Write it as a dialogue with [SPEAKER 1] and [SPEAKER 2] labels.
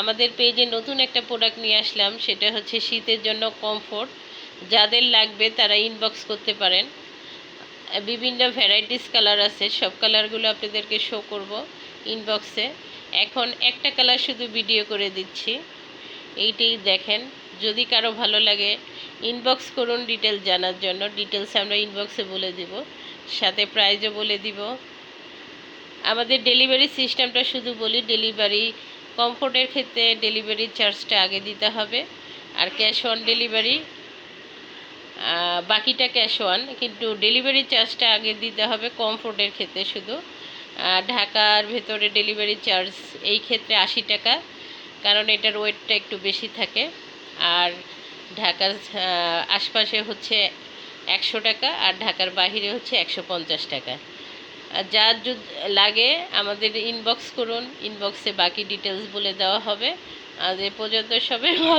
[SPEAKER 1] আমাদের পেজে নতুন একটা প্রোডাক্ট নিয়ে আসলাম, সেটা হচ্ছে শীতের জন্য কমফোর্ট যাদের লাগবে তারা ইনবক্স করতে পারেন। বিভিন্ন ভ্যারাইটিস কালার আছে, সব কালারগুলো আপনাদেরকে শো করব ইনবক্সে এখন একটা কালার শুধু ভিডিও করে দিচ্ছি। এইটাই দেখেন, যদি কারও ভালো লাগে ইনবক্স করুন ডিটেল জানার জন্য। ডিটেলস আমরা ইনবক্সে বলে দিব, সাথে প্রাইজও বলে দিব। আমাদের ডেলিভারি সিস্টেমটা শুধু বলি ডেলিভারি কমফোর্টের ক্ষেত্রে ডেলিভারি চার্জটা আগে দিতে হবে আর ক্যাশ অন ডেলিভারি বাকিটা ক্যাশ অন, কিন্তু ডেলিভারি চার্জটা আগে দিতে হবে কমফোর্টের ক্ষেত্রে শুধু। ঢাকার ভেতরে ডেলিভারি চার্জ এই ক্ষেত্রে আশি টাকা, কারণ এটার ওয়েটটা একটু বেশি থাকে। আর ঢাকার আশপাশে হচ্ছে একশো টাকা আর ঢাকার বাহিরে হচ্ছে একশো পঞ্চাশ টাকা। আর যার লাগে, আমাদের ইনবক্স করুন ইনবক্সে বাকি ডিটেলস বলে দেওয়া হবে। আজ এ পর্যন্ত সবাই ভালো